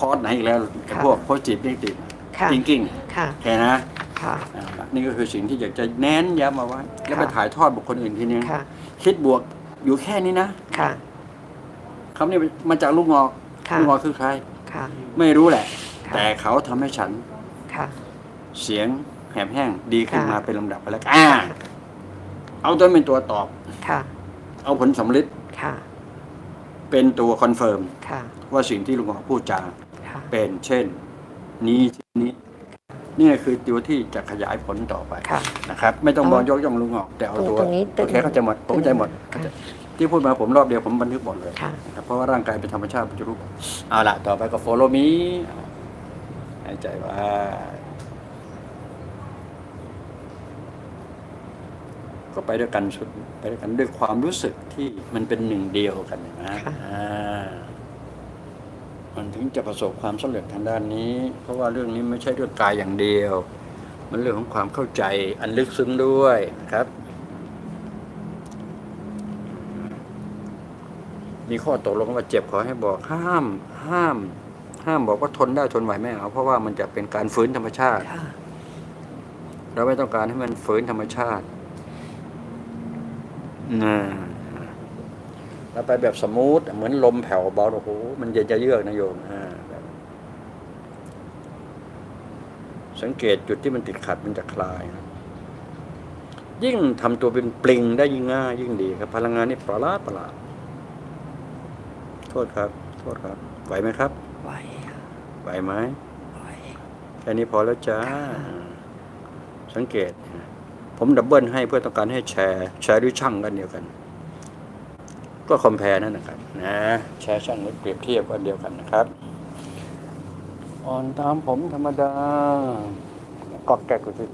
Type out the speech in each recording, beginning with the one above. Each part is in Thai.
คอร์สไหนอีกแล้วไอ้ค่ะพวกโพจิตนิติค่ะทิงกิ้งค่ะแค่นะค่ะ อ่านี่ก็คือสิ่งที่อยากจะเน้นย้ำมาไว้แล้วไปค่ะ ถ่ายทอดบุคคลอื่นทีนึงค่ะ คิดบวกอยู่แค่นี้นะค่ะ คำนี้มาจากลูกงอกค่ะ ลูกงอกคือใคร ค่ะ ไม่รู้แหละ ค่ะ แต่เขาทำให้ฉันค่ะ เสียงแหบแห้งดีขึ้นค่ะ มาเป็นลำดับไปแล้วกันอ่า เอาตัวเป็นตัวตอบ ค่ะ เอาผลสำลิดค่ะ เป็นตัวคอนเฟิร์มค่ะ ว่าสิ่งที่ลุงหมอพูดจาค่ะ เป็นเช่น นี้นี้นี่คือตัวที่จะขยายผลต่อไปค่ะ นะครับ ไม่ต้องเอาบอกยกย่องลุงหอก แต่เอาตัวตรงนี้โอเคเข้าใจหมดผมเข้าใจหมด ค่ะ ที่พูดมาผมรอบเดียวผมบันทึกหมดเลยค่ะ นะครับเพราะว่าร่างกายเป็นธรรมชาติปัจจุบันเอาละต่อไปก็ follow me หายใจว่าก็ไปด้วยกันสุดไปด้วยกันด้วยความรู้สึกที่มันเป็นหนึ่งเดียวกันนะค่ะ อ่า มันถึงจะประสบความสำเร็จทางด้านนี้ เพราะว่าเรื่องนี้ไม่ใช่เรื่องกายอย่างเดียว มันเรื่องของความเข้าใจอันลึกซึ้งด้วยนะครับ มีข้อตกลงว่าเจ็บขอให้บอกห้าม ห้าม ห้ามบอกว่าทนได้ทนไหวไม่เอาเพราะว่ามันจะเป็นการฝืนธรรมชาติค่ะเราไม่ต้องการให้มันฝืนธรรมชาตินะ เราไปแบบสมูทเหมือนลมแผ่วเบาโอ้โหมันเย็นจะเยือกนะโยมอ่าแบบสังเกตจุดที่มันติดขัดมันจะคลายครับยิ่งทำตัวเป็นปลิงได้ยิ่งง่ายยิ่งดีครับ พลังงานนี่ประหลาดประหลาดโทษครับ โทษครับ ไหวไหมครับ ไหวค่ะไหวไหมไหวแค่นี้พอแล้วจ้าค่ะสังเกต ผมดับเบิลให้เพื่อต้องการให้แชร์ แชร์ด้วยช่างกันเดียวกัน ก็คอมเพลนั่นนะครับนะแชร์ช่างหรือเปรียบเทียบกันเดียวกันนะครับ อ่อนตามผมธรรมดาก็แก้กุศล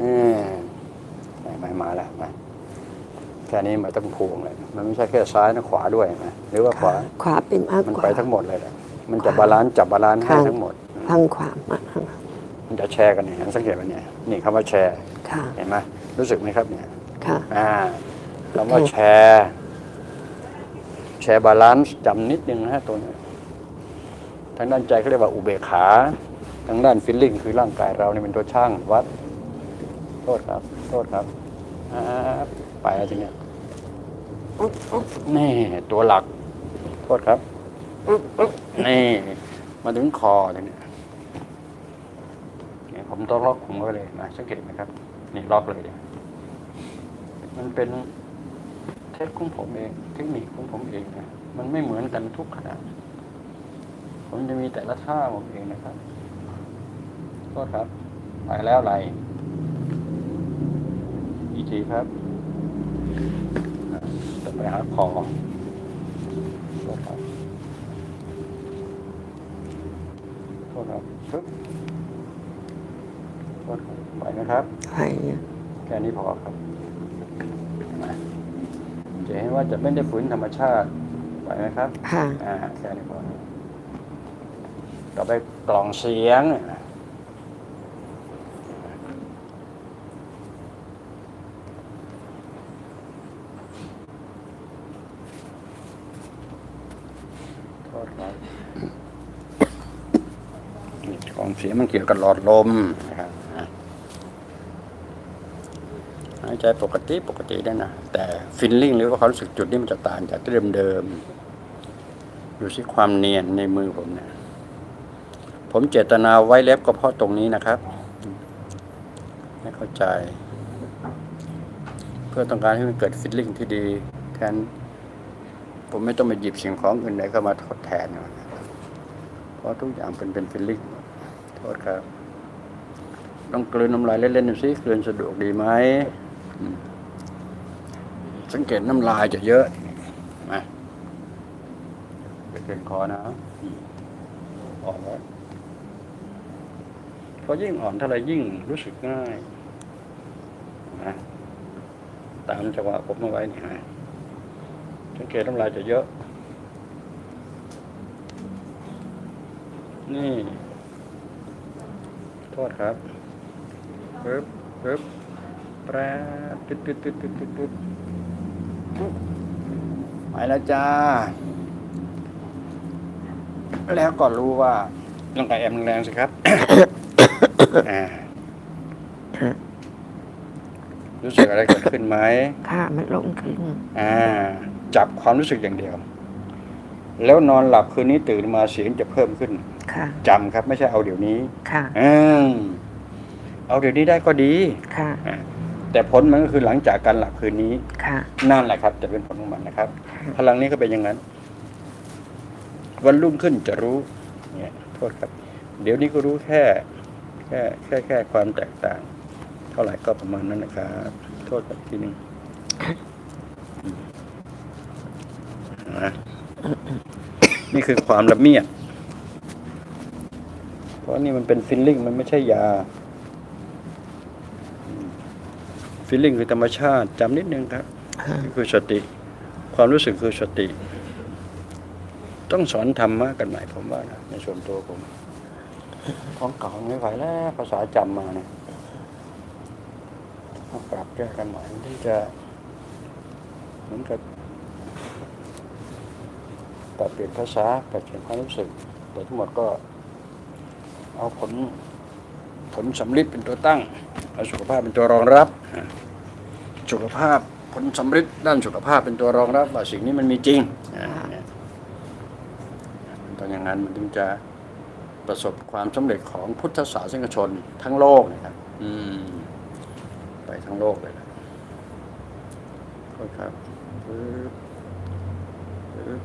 นี่ไม่มาแล้วมาแค่นี้ไมาต้องพวงเลยมันไม่ใช่แค่ซ้ายนะขวาด้วยนะหรือว่าขวาขวาเป็นมากมันกว่าไปทั้งหมดเลยแหละมันจะบาลานซ์จับบาลานซ์ให้ค่ะทั้งหมดทางขวามามันจะแชร์กันเนี่ยเห็นสังเกตไหมเนี่ยนี่คำว่าแชร์ค่ะเห็นไหมรู้สึกไหมครับเนี่ยค่ะอ่า คำว่าแชร์ แชร์บาลานซ์จำนิดนึงนะฮะตัวนี้ทางด้านใจเขาเรียกว่าอุเบกขา ทางด้านฟิลลิ่งคือร่างกายเราเนี่ยเป็นตัวช่างวัด โทษครับ โทษครับอ่าไปแล้วทีเนี้ยอุ๊บอุ๊บนี่ตัวหลัก โทษครับอุ๊บอุ๊บนี่มาถึงคอเลยเนี่ยเนี่ยผมต้องล็อกผมไว้เลยนะสังเกตไหมครับ นี่ล็อกเลยเนี่ยมันเป็น เทคของผมเอง เทคนิคของผมเองนะมันไม่เหมือนกันทุกขณะผมจะมีแต่ละท่าผมเองนะครับโทษครับไปแล้วไหลอีกทีครับอะจะไปหาคอโทษครับโทษครับปึ๊บโทษครับไหวไหมครับไหวเนี่ยแค่นี้พอครับนะ จะเห็นว่าจะไม่ได้ฝืนธรรมชาติไหวไหมครับค่ะอ่าแค่นี้พอต่อไปกล่องเสียงโทษครับนี่กล่องเสียงมันเกี่ยวกับหลอดลมนะครับอะ หายใจปกติปกติได้นะ แต่ฟิลลิ่งหรือว่าความรู้สึกจุดนี้มันจะต่างจากเดิมเดิมอยู่ที่ความเนียนในมือผมเนี่ยผมเจตนาไว้เล็บก็เพราะตรงนี้นะครับ ไม่เข้าใจ เพื่อต้องการให้มันเกิดฟิลลิ่งที่ดีแทนผมไม่ต้องไปหยิบสิ่งของอื่นใดเข้ามาทดแทนเพราะทุกอย่างเป็นเป็นฟิลลิ่งโทษครับ ต้องกลืนน้ำลายเล่นๆดูซิกลืนสะดวกดีไหม สังเกตน้ำลายจะเยอะมาเกลืนคอนะอ่อนแล้วพอยิ่งอ่อนเท่าไรยิ่งรู้สึกง่ายนะตามจังหวะผมเอาไว้นี่ฮะสังเกตน้ำลายจะเยอะ นี่ โทษครับปึ๊บปึ๊บ แปรตึ๊ดตึ๊ดตึ๊ดตึ๊ดตึ๊ดตึ๊ดไปแล้วจ้า แล้วก็รู้ว่าร่างกายแอมแรงสิครับอ่ารู้สึกอะไรเกิดขึ้นไหมค่ะมันลงขึ้น อ่า จับความรู้สึกอย่างเดียว แล้วนอนหลับคืนนี้ตื่นมาเสียงจะเพิ่มขึ้น ค่ะจำครับไม่ใช่เอาเดี๋ยวนี้ ค่ะอืมเอาเดี๋ยวนี้ได้ก็ดี ค่ะอ่า แต่ผลมันก็คือหลังจากการหลับคืนนี้ ค่ะ นั่นแหละครับ จะเป็นผลของมันนะครับ พลังนี้ก็เป็นอย่างนั้น วันรุ่งขึ้นจะรู้เนี่ยโทษครับ เดี๋ยวนี้ก็รู้แค่ แค่แค่แค่ความแตกต่าง เท่าไหร่ก็ประมาณนั้นนะครับโทษครับทีหนึงอืมนะนี่คือความละเมียด เพราะนี่มันเป็นฟิลลิ่งมันไม่ใช่ยา ฟิลลิ่งคือธรรมชาติจำนิดนึงครับนี่คือสติ ความรู้สึกคือสติ ต้องสอนธรรมะกันใหม่ผมว่านะในส่วนตัวผมของเก่าไม่ไหวแล้ว ภาษาจำมาเนี่ยต้องปรับแก้กันใหม่ที่จะเหมือนกับปรับเปลี่ยนภาษาปรับเปลี่ยนความรู้สึกแต่ทั้งหมดก็เอาผลผลสำลิดเป็นตัวตั้งเอาสุขภาพเป็นตัวรองรับอะ สุขภาพผลสำลิดด้านสุขภาพเป็นตัวรองรับว่าสิ่งนี้มันมีจริงอะเนี่ยตอนอย่างนั้นมันถึงจะประสบความสำเร็จของพุทธศาสนิกชนทั้งโลกนะครับ อืม ไปทั้งโลกเลยนะโทษครับปึ๊บปึ๊บ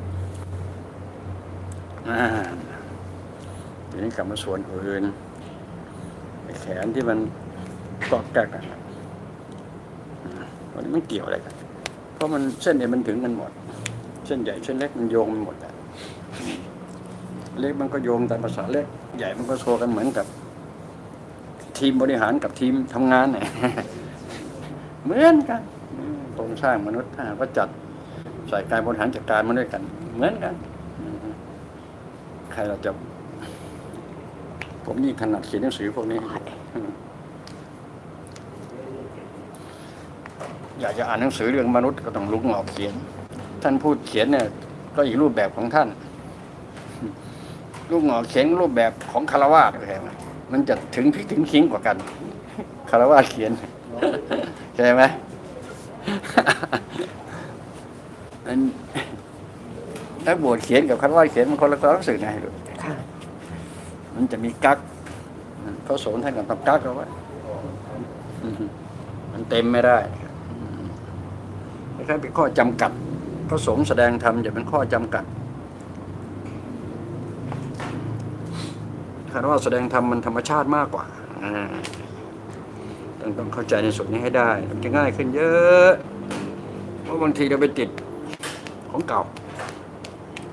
อ่าทีนี้กลับมาส่วนอื่นไอ้แขนที่มันกอกแกกอะอื มันไม่เกี่ยวอะไรกัน เพราะมันเส้นเนี่ยมันถึงกันหมด เส้นใหญ่เส้นเล็กมันโยงกันหมดอะอืมเล็กมันก็โยงตามภาษาเล็ก ใหญ่มันก็โชว์กันเหมือนกับ ทีมบริหารกับทีมทำงานเนี่ยเหมือนกันโครงสร้างมนุษย์ถ้ากว่าจัดใส่การบริหารจัดการมาด้วยกัน เหมือนกันใครเราจะ ผมนี่ถนัดเขียนหนังสือพวกนี้ อยากจะอ่านหนังสือเรื่องมนุษย์ก็ต้องลุกหงอกเขียน ท่านพูดเขียนเนี่ย ก็อีกรูปแบบของท่าน ลูกหงอกเขียนรูปแบบของคารวาสเข้าใจไหมมันจะถึงพริกถึงขิงกว่ากันคารวาสเขียนใช่ไหมอันถ้าบวชเขียนกับคารวาสเขียนมันคนละความรู้สึกไงลูกค่ะมันจะมีกักเขาสอนท่านกับทำกักเอาไว้อืมมันเต็มไม่ได้อืม คล้ายๆเป็นข้อจำกัดพระสงฆ์แสดงธรรมจะเป็นข้อจำกัดคารว่าแสดงธรรมมันธรรมชาติมากกว่าต้องต้องเข้าใจในส่วนนี้ให้ได้ มันจะง่ายขึ้นเยอะเพราะบางทีเราไปติดของเก่า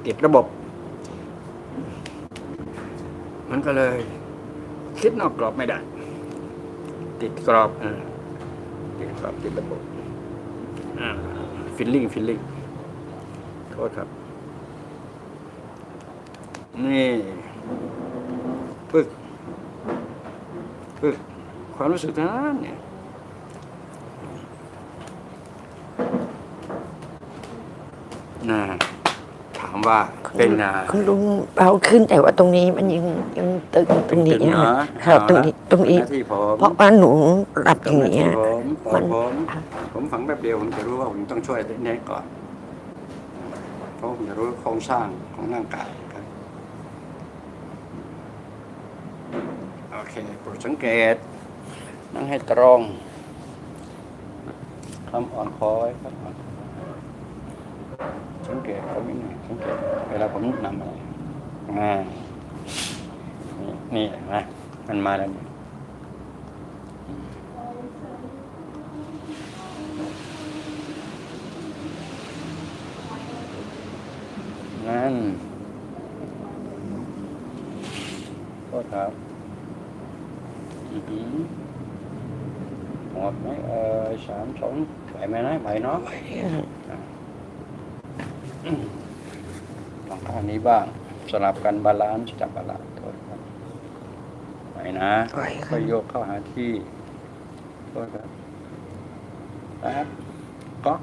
ติดระบบ มันก็เลย คิดนอกกรอบไม่ได้ ติดกรอบอติดกรอบติดระบบ ฟิลลิ่งฟิลลิ่งโทษครับ นี่ปึ๊กปึ๊กความรู้สึกนั้นเนี่ยนะ ว่าเป็นนา คุณลุงเบาขึ้นแต่ว่าตรงนี้มันยังยังตึงตรงนี้ตึงๆอะนะค่ะตรงนี้ตรงนี้ หน้าที่ผม เพราะว่าหนูหลับอย่างหน้านี้ที่ยผมปล่อยผมค่ะผมฝังแบบเดียวผมจะรู้ว่าผมต้องช่วยแน่ก่อนเพราะผมจะรู้โครงสร้างของร่างกายครับโอเคโปรดสังเกต นั่งให้ตรงคำอ่อนคอไว้ครับอ่อนคอ สังเกตเขาไม่หน่อยสังเกตเวลาผมนำอะไรอ่านี่นี่เห็นะมันมาแล้วนั่นโทษครับอือหือหมดไหมเออสามสองไหวไหมนะไหวเนาะอืมลองข้างนี้บ้าง สลับกันบาลานซ์จับบาลานซ์โทษครับไหวนะไหวค่ะค่อยโยกเข้าหาที่โทษครับแป๊บก๊อก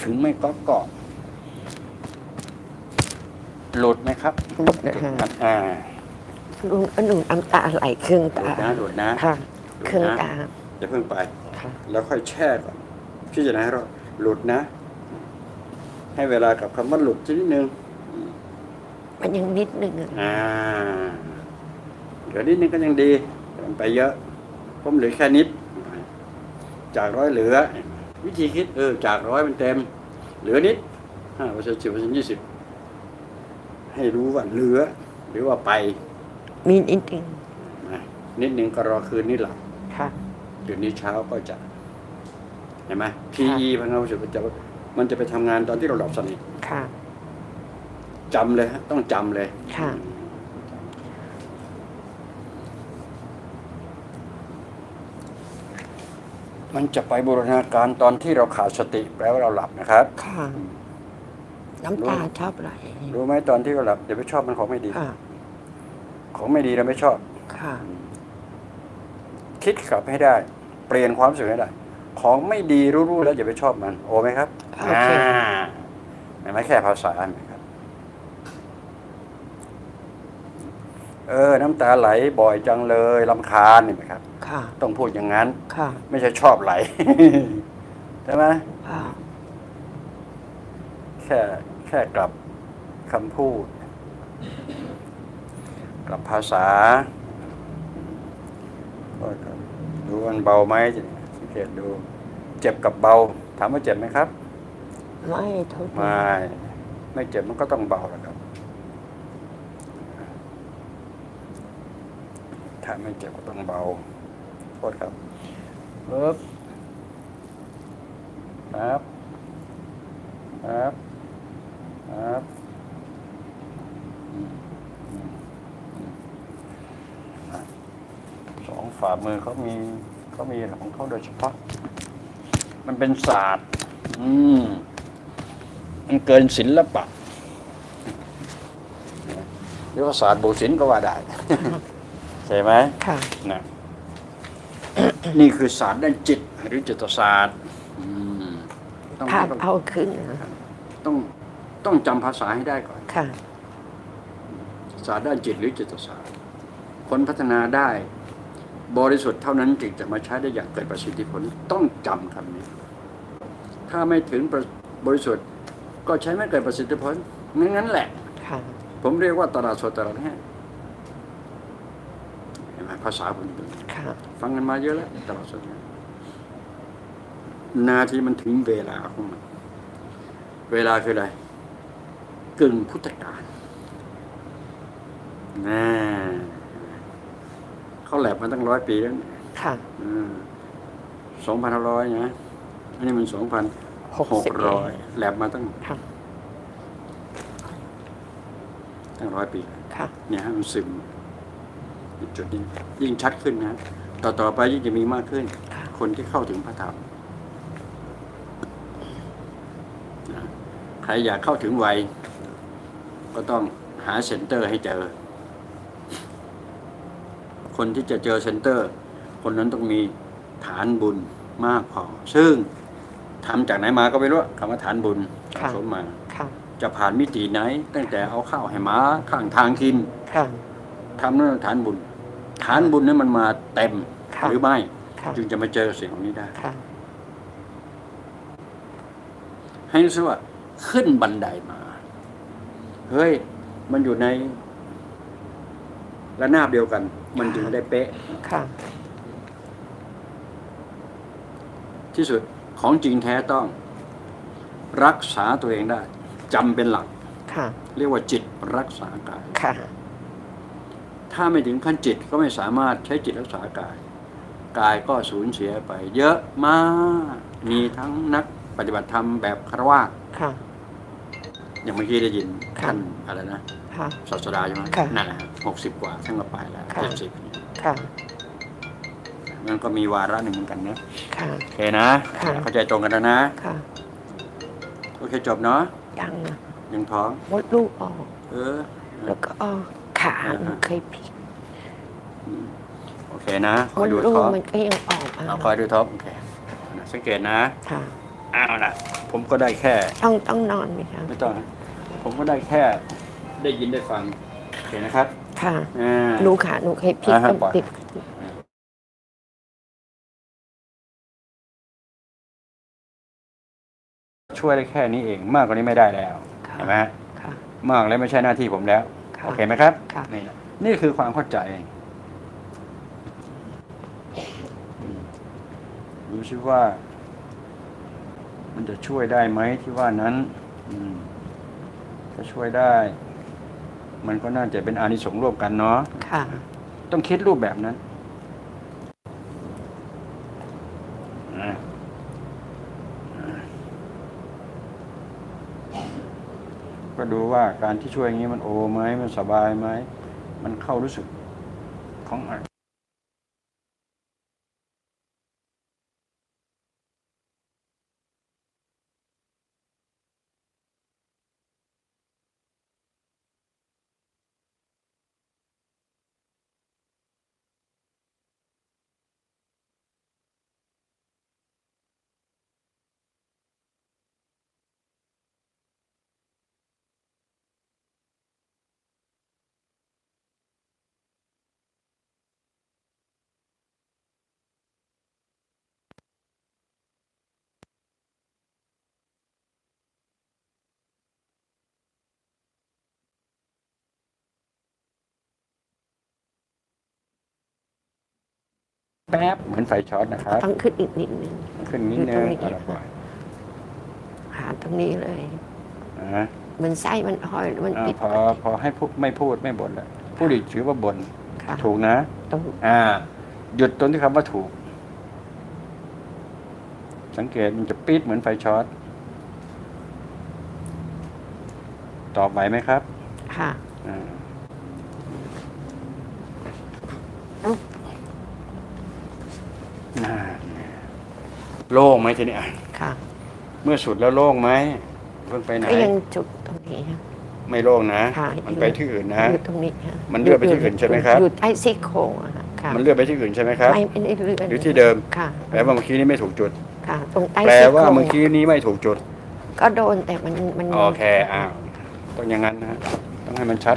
ถึงไม่ก๊อกก็หลุดไหมครับหลุดนะคะอ่าลุงก็หนูน้ำตาไหลครึ่งหลุตาดนะหลุดนะค่ะหลุดนะครึ่งตาอย่าเพิ่งไปค่ะแล้วค่อยแช่ก่อนพี่จะให้เราหลุดนะ ให้เวลากับคำว่าหลุดสักนิดนึงมันยังนิดนึงอะอ่าเดี๋ยวนิดนึงก็ยังดีแต่มันไปเยอะ ผมเหลือแค่นิด จากร้อยเหลือ วิธีคิดเออจากร้อยมันเต็ม เหลือนิดห้าเปอร์เซ็นต์สิบเปอร์เซ็นต์ยี่สิบให้รู้ว่าเหลือ หรือว่าไป มีนิดนึงนะนิดนึงก็รอคืนนี้หลับค่ะ เดี๋ยวนี้เช้าก็จะเห็นไหม PE พลังงานสุดมันจะ มันจะไปทำงานตอนที่เราหลับสนิทค่ะ จำเลยฮะต้องจำเลยค่ะ มันจะไปบูรณาการตอนที่เราขาดสติแปลว่าเราหลับนะครับ ค่ะ น้ำตาชอบไหลรู้ไหมตอนที่เราหลับอย่าไปชอบมันของไม่ดี ค่ะ ของไม่ดีเราไม่ชอบ ค่ะ คิดกลับให้ได้ เปลี่ยนความรู้สึกให้ได้ ของไม่ดีรู้ๆแล้วอย่าไปชอบมัน โอไหมครับโอเคาเห็นไหมแค่ภาษาเห็นไหมครับ เออ น้ำตาไหลบ่อยจังเลยลำคาญเห็นไหมครับ ค่ะ ต้องพูดอย่างนั้น ค่ะ ไม่ใช่ชอบไหล ใช่ไหมค่ะ แค่แค่กลับคำพูด กลับภาษาก็ครับดูมันเบาไหมสัง เกตดู เจ็บกับเบา ถามว่าเจ็บไหมครับ ไม่เท่าไหร่ไม่ไม่เจ็บมันก็ต้องเบาแล้วครับ ถ้าไม่เจ็บก็ต้องเบาโทษครับปึ๊บครับครับครับอืมอืมอืมอะสองฝ่ามือเขามี เขามีของเขาโดยเฉพาะ มันเป็นศาสตร์ อืมมันเกินศิลปะเรียกว่าศาสตร์โบศิลป์ก็ว่าได้ ใช่ไหมค่ะนะนี่คือศาสตร์ด้านจิต หรือจิตศาสตร์อืมต้องภาพต้องเอาขึ้นนะต้องต้องจำภาษาให้ได้ก่อนค่ะศาสตร์ด้านจิตหรือจิตศาสตร์ คนพัฒนาได้ บริสุทธิ์เท่านั้นจึงจะมาใช้ได้อย่างเกิดประสิทธิผลต้องจำคำนี้ ถ้าไม่ถึงประบริสุทธิ์ก็ใช้ไม่เกิดประสิทธิผลงั้นๆแหละค่ะผมเรียกว่าตลาดสดตลาดแห้งเห็นไหมภาษาผมเป็นค่ะฟังกันมาเยอะแล้วตลาดสดนาทีมันถึงเวลาของมันเวลาคืออะไรกึ่งพุทธกาลน่ เขาแลบมาตั้งร้อยปีแล้วค่ะสองพันห้าร้อยนะอันนี้มันสองพันหกหกสิบร้อยแลบมาตั้งค่ะตั้งร้อยปีค่ะเนี่ยฮะมันซึมจุดนี้ยิ่งชัดขึ้นนะต่อต่อไปยิ่งจะมีมากขึ้นค่ะคนที่เข้าถึงพระธรรมนะใครอยากเข้าถึงไวก็ต้องหาเซ็นเตอร์ให้เจอ คนที่จะเจอเซ็นเตอร์ คนนั้นต้องมีฐานบุญมากพอ ซึ่งทำจากไหนมาก็ไม่รู้คำว่าฐานบุญสะค่ะสมมาค่ะจะผ่านมิติไหน ตั้งแต่เอาข้าวให้หมาข้างทางกินค่ะทำนั่นฐานบุญ ฐานบุญนั้นมันมาเต็มค่ะหรือไม่ค่ะจึงจะมาเจอสิ่งเหล่านี้ได้ค่ะให้รู้สึกว่าขึ้นบันไดมา เฮ้ย มันอยู่ในระนาบเดียวกัน มันจึงได้เป๊ะ ค่ะ ที่สุดของจริงแท้ต้อง รักษาตัวเองได้จำเป็นหลัก ค่ะ เรียกว่าจิตรักษากาย ค่ะ ถ้าไม่ถึงขั้นจิตก็ไม่สามารถใช้จิตรักษากาย กายก็สูญเสียไป เยอะมาก มีทั้งนักปฏิบัติธรรมแบบคารวะค่ะ อย่างเมื่อกี้ได้ยินค่ะ ท่านอะไรนะค่ะ ศาสดาใช่ไหมค่ะนั่นแหละหกสิบกว่าท่านก็ไปแล้วค่ะ เจ็ดสิบค่ะมันก็มีวาระหนึ่งเหมือนกันนะค่ะ โอเคนะ ค่ะ เข้าใจตรงกันแล้วนะ ค่ะ โอเคจบเนาะยังนะยังท้อง มดลูกออก เออ แล้วก็ออกขาหนูเคยพลิกโอเคนะคมอยดดูลูกท้องมันก็ยังออกมาเอาคอยดูท้องโอเคนะสังเกตนะค่ะ อ้าวนะ ผมก็ได้แค่ ต้องต้องนอนไหมคะไม่ต้องนะผมก็ได้แค่ได้ยินได้ฟังโอเคนะครับค่ะอ่าหนูค่ะหนูเคยพลิกอ่าฮะต้องปล่อยพลิกช่วยได้แค่นี้เองมากกว่านี้ไม่ได้แล้วเห็นไหมฮะค่ะมากแล้วไม่ใช่หน้าที่ผมแล้ว ค่ะ โอเคไหมครับค่ะ นี่นะนี่คือความเข้าใจดูซิว่า มันจะช่วยได้ไหมที่ว่านั้น อืมถ้าช่วยได้ มันก็น่าจะเป็นอานิสงส์ร่วมกันเนาะค่ะ ต้องคิดรูปแบบนั้นนะก็ดูว่าการที่ช่วยอย่างนี้มันโอไหมมันสบายไหม มันเข้ารู้สึกของ แป๊บเหมือนไฟช็อตนะครับ ต้องขึ้นอีกนิดนึง ขึ้นนิดนึงอยู่ตรงนี้ เอาละปล่อยหาตรงนี้เลย นะเหมือนไส้มันห้อยหรือมันอ่าปิดพอพอให้พูดไม่พูดไม่บ่นแล้วพูดอีกถือว่าบ่นค่ะถูกนะ ตรงอ่า หยุดตรงที่คำว่าถูก สังเกตมันจะปี๊ดเหมือนไฟช็อตตอบไหวไหมครับค่ะ อ่าน่า โล่งไหมทีนี้อะค่ะเมื่อสุดแล้วโล่งไหมเพิ่งไปไหน ก็ยังจุดตรงนี้ค่ะ ไม่โล่งนะ ค่ะ มันไปที่อื่นนะ อยู่ตรงนี้ค่ะมันเลื่อนไปที่อื่นใช่ไหมครับ อยู่ใต้ซี่โครงอะค่ะค่ะมันเลื่อนไปที่อื่นใช่ไหมครับ ไม่ไม่ได้เลื่อนอยู่ที่เดิม ค่ะแปลว่าเมื่อกี้นี้ไม่ถูกจุด ค่ะ ตรงใต้แปลซี่โคว่ารงเมื่อกี้นี้ไม่ถูกจุด ก็โดนแต่มันมัน โอเค อ้าว ต้องอย่างนั้นนะ ต้องให้มันชัด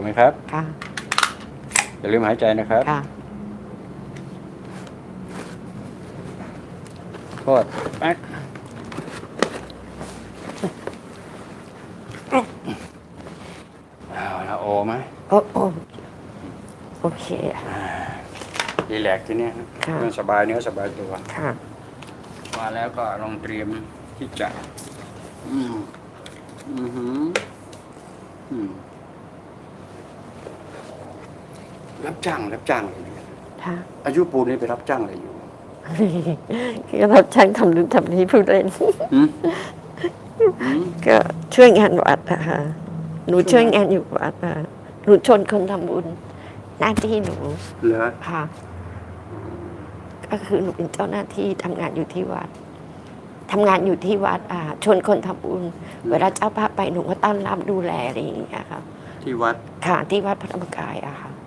กไหมครับค่ะอย่าลืมหายใจนะครับค่ะโทษแป๊กเอาละโอไหมโอ้โอ้โอเค รีแลกซ์ทีเนี้ยค่ะ มันสบายเนื้อสบายตัว ค่ะ มาแล้วก็ลองเตรียมที่จะ อืม อือหืออืม รับ จ้างรับจ้างอะไรเนี่ยค่ะอายุปูนนี่ไปรับจ้างอะไรอยู่ก็รับช่างทำนู่นทำนี้พูดเล่นหืมหืมก็ช่วยงานวัดอะค่ะหนูช่วยงานอยู่วัดอะหนูชวนคนทำบุญหน้าที่หนูเหรอค่ะก็คือหนูเป็นเจ้าหน้าที่ทำงานอยู่ที่วัดทำงานอยู่ที่วัดอ่าชวนคนทำบุญเวลาเจ้าภาพไปหนูก็ต้อนรับดูแลอะไรอย่างเงี้ยค่ะที่วัดค่ะที่วัดพระธรรมกายอะค่ะอืม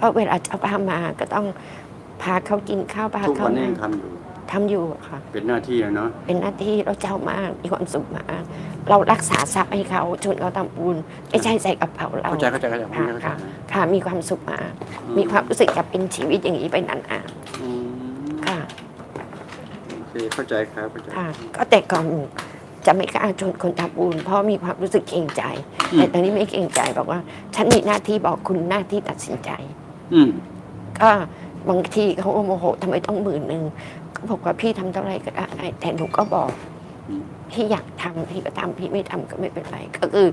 ก็เวลาเจ้าภาพมาก็ต้องพาเขากินข้าวพาทุกเขาวันนี้นั่ยังงทำอยู่ ทำอยู่อะค่ะ เป็นหน้าที่แล้วเนาะเป็นหน้าที่เราเจ้ามากมีความสุขมากเรารักษาทรัพย์ให้เขาชวนเขาทำบุญไม่ใช่ใส่กระเป๋าเราเข้าใจเข้าใจเข้าใจผมค่ะเข้าใจค่ะค่ะมีความสุขมาก มีความรู้สึกจะเป็นชีวิตอย่างนี้ไปนานอืมๆค่ะ โอเคเข้าใจครับเข้าใจ ค่ะ ก็แต่ก่อนจะไม่กล้าชวนคนทำบุญเพราะมีความรู้สึกเกรงใจแต่ตอนนี้ไม่เกรงใจบอกว่า ฉันมีหน้าที่บอกคุณหน้าที่ตัดสินใจ อืมก็บางทีเขาก็โมโหทำไมต้องหมื่นหนึ่งก็บอกว่าพี่ทำเท่าไหรก็ได้แต่หนูก็บอกอืมพี่อยากทำพี่ก็ทำพี่ไม่ทำก็ไม่เป็นไร ก็คือ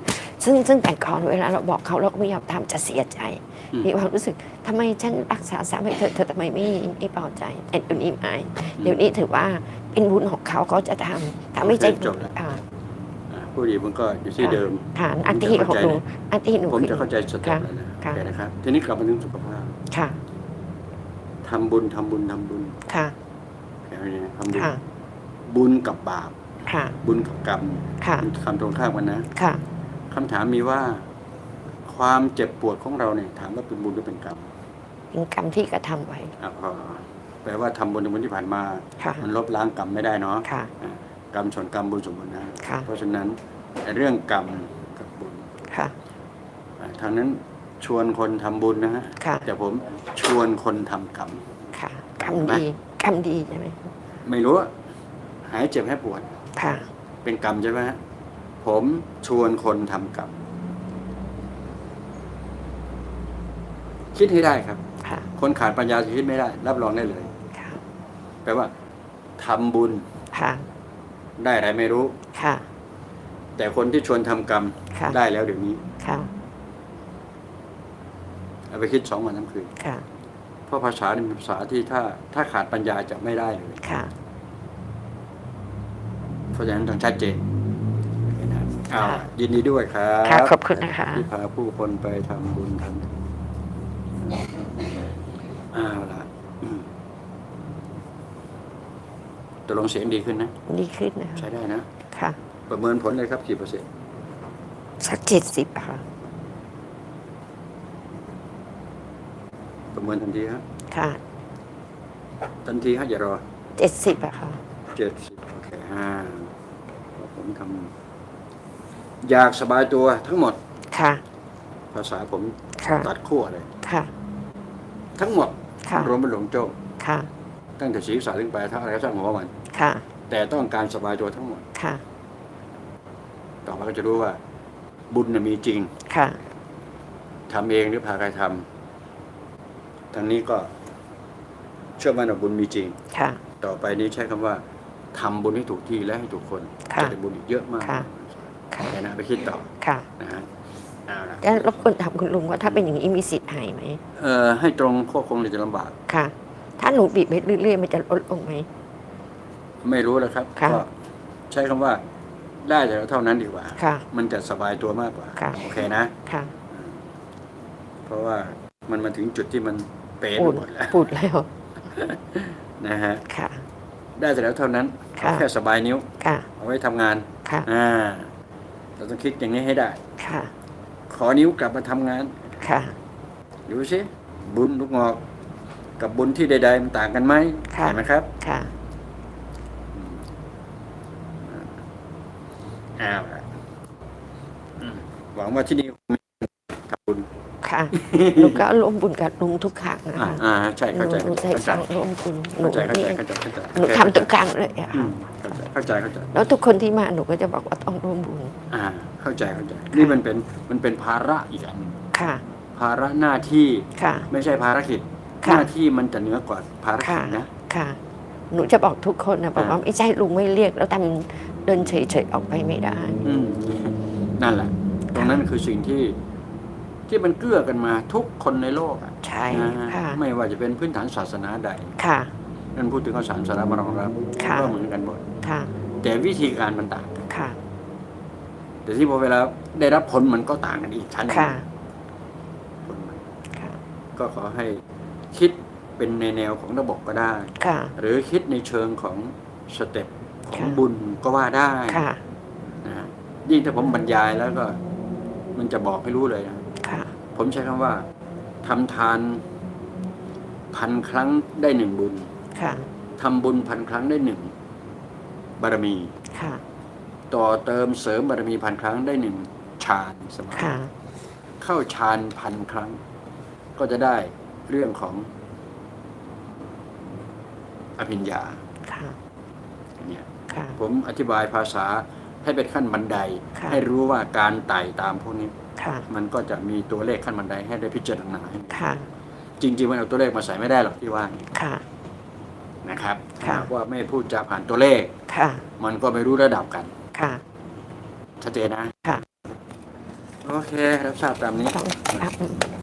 ซึ่งซึ่งแต่ก่อนเวลาเราบอกเขาเราก็ไม่ยอมทำจะเสียใจ มีความรู้สึกทำไมฉันรักษาสามีเธอเธอทำไมไม่ไม่พอใจแต่เดี๋ยวนี้ไม่เดี๋ยวนี้ถือว่าเป็นบุญของเขาเขาจะทำถ้าไม่ใจบุญอ่าอะผู้ดีมันก็อยู่ที่เดิมค่ะหน้าที่ของหนูหน้าที่หนูผมคือจะเข้าใจสเต็ปแล้วนะค่ะโอเคนะครับทีนี้กลับมาถึงสุขภาพ ค่ะ ทำบุญทำบุญทำบุญค่ะแค่นี้ทำบุญค่ะ บุญกับบาป ค่ะ บุญกับกรรมค่ะมันคำตรงข้ามกันนะค่ะ คำถามมีว่า ความเจ็บปวดของเราเนี่ยถามว่าเป็นบุญหรือเป็นกรรมเป็นกรรมที่กระทำไว้ อะพอแปลว่าทำบุญในบุญที่ผ่านมา ค่ะ มันลบล้างกรรมไม่ได้เนาะค่ะ อ่ากรรมส่วนกรรมบุญส่วนบุญนะ ค่ะ เพราะฉะนั้นไอ้เรื่องกรรมกับบุญค่ะ อ่าทางนั้น ชวนคนทำบุญนะฮะค่ะ แต่ผมชวนคนทำกรรม ค่ะคำดีคำดีใช่ไหมไม่รู้อะหายเจ็บให้ปวด ค่ะ เป็นกรรมใช่ไหมฮะผมชวนคนทำกรรม คิดให้ได้ครับ ค่ะ คนขาดปัญญาจะคิดไม่ได้ รับรองได้เลยค่ะแปลว่าทำบุญค่ะ ได้อะไรไม่รู้ ค่ะ แต่คนที่ชวนทำกรรม ค่ะ ได้แล้วเดี๋ยวนี้ ค่ะ เอาไปคิดสองวันทั้งคืนค่ะ เพราะภาษาเนี่ยเป็นภาษาที่ถ้าถ้าขาดปัญญาจะไม่ได้เลยค่ะ เพราะฉะนั้นต้องชัดเจนนะเอาค่ะยินดีด้วยครับค่ะขอบคุณนะคะ ที่พาผู้คนไปทำบุญทำเอาละอืมตกลงเสียงดีขึ้นนะ ดีขึ้นนะคะใช้ได้นะ ค่ะ ประเมินผลเลยครับกี่เปอร์เซ็นต์สักเจ็ดสิบค่ะ ประเมินทันทีฮะค่ะทันทีฮะอย่ารอเจ็ดสิบอะค่ะ เจ็ดสิบโอเคห้าผมทำอยากสบายตัวทั้งหมด ค่ะ ภาษาผมค่ะตัดขั้วเลย ค่ะ ทั้งหมด ค่ะ รวมเป็นหลวงโจ้ค่ะ ตั้งแต่ศีรษะถึงปลายเท้าอะไรก็ช่างหัวมัน ค่ะ แต่ต้องการสบายตัวทั้งหมด ค่ะ ต่อมาก็จะรู้ว่า บุญน่ะมีจริง ค่ะ ทำเองหรือพาใครทำ ทางนี้ก็เชื่อมั่นว่าบุญมีจริง ค่ะ ต่อไปนี้ใช้คำว่าทำบุญให้ถูกที่และให้ถูกคนค่ะจะได้บุญอีกเยอะมากค่ะ ค่ะแค่นะไปคิดต่อค่ะนะฮะเอาละแล้วรบกวนถามคุณลุงว่าถ้าเป็นอย่างนี้มีสิทธิ์หายไหม เอ่อให้ตรงควบคงเลยจะลำบาก ค่ะ ถ้าหนูบีบไปเรื่อยๆ มันจะลดลงไหม ไม่รู้แล้วครับค่ะ ก็ใช้คำว่าได้แต่เท่านั้นดีกว่า ค่ะ มันจะสบายตัวมากกว่า ค่ะ โอเคนะ ค่ะ เพราะว่ามันมาถึงจุดที่มัน เป๊ะปูไปดหมดแล้วปูดแล้ว นะฮะค่ะ ได้แต่แล้วเท่านั้นค่ะเอาแค่สบายนิ้ว ค่ะ เอาไว้ทำงานค่ะ อ่าเราต้องคิดอย่างนี้ให้ได้ ค่ะ ขอนิ้วกลับมาทำงาน ค่ะ ดูสิบุญลูกงอก กับบุญที่ใด ๆ มันต่างกันไหมค่ะ เห็นไหมครับค่ะ อ้าวละอืมหวังว่าที่นี่คงมีทำบุญ ค่ะหนูก็ร่วมบุญกับลุงทุกครั้งนะอ่าคะอ่าใช่หนูเข้าใจหนูใจเข้าใจฟังร่วมบุญหนูเข้าใจเข้านี่ใจเข้าใจเข้าใจหนูทำทุกครั้งเลยอะอืค่ะมเข้าใจเข้าใจเข้าใจแล้วทุกคนที่มาหนูก็จะบอกว่าต้องร่วมบุญอ่าเข้าใจเข้าใจ นี่มันเป็นมันเป็นภาระอีกอันหนึ่งค่ะภาระหน้าที่ค่ะ ไม่ใช่ภารกิจค่ะหน้าที่มันจะเหนือกว่าภารกิค่ะจนะ ค่ะ หนูจะบอกทุกคนนะบอกว่าอ่าไม่ใช่ลุงไม่เรียกแล้วทำเดินเฉยๆออกไปไม่ได้ อืมนั่นแหละ ตรงนั้นคือสิ่งที่ ที่มันเกื้อกันมาทุกคนในโลกอะใช่นะฮะค่ะไม่ว่าจะเป็นพื้นฐานศาสนาใด ค่ะ นั่นพูดถึงข้าวสารสาระมารองรับค่ะ ก็เหมือนกันหมดค่ะแต่วิธีการมันต่างกันค่ะแต่ที่พอเวลาได้รับผลมันก็ต่างกันอีกชั้นหนึ่งค่ะผลมันค่ะก็ขอให้คิดเป็นในแนวของระบบก็ได้ ค่ะ หรือคิดในเชิงของสเต็ปของค่ะ บุญก็ว่าได้ค่ะ นะฮะยิ่งถ้าผมบรรยายแล้วก็ มันจะบอกให้รู้เลยนะค่ะ ผมใช้คำว่าทำทานพันครั้งได้หนึ่งบุญค่ะทำบุญพันครั้งได้หนึ่งบารมี ค่ะ ต่อเติมเสริมบารมีพันครั้งได้หนึ่งฌานสมาธิค่ะ เข้าฌานพันครั้ง ก็จะได้เรื่องของอภิญญาค่ะ เนี่ยค่ะ ผมอธิบายภาษาให้เป็นขั้นบันได ค่ะ ให้รู้ว่าการไต่ตามพวกนี้ ค่ะมันก็จะมีตัวเลขขั้นบันไดให้ได้พิจารณาค่ะ จริงๆมันเอาตัวเลขมาใส่ไม่ได้หรอกที่ว่านี่ค่ะนะครับค่ะ หากว่าไม่พูดจะผ่านตัวเลข ค่ะมันก็ไม่รู้ระดับกันค่ะ ชัดเจนนะค่ะ โอเค รับทราบตามนี้ ต้อง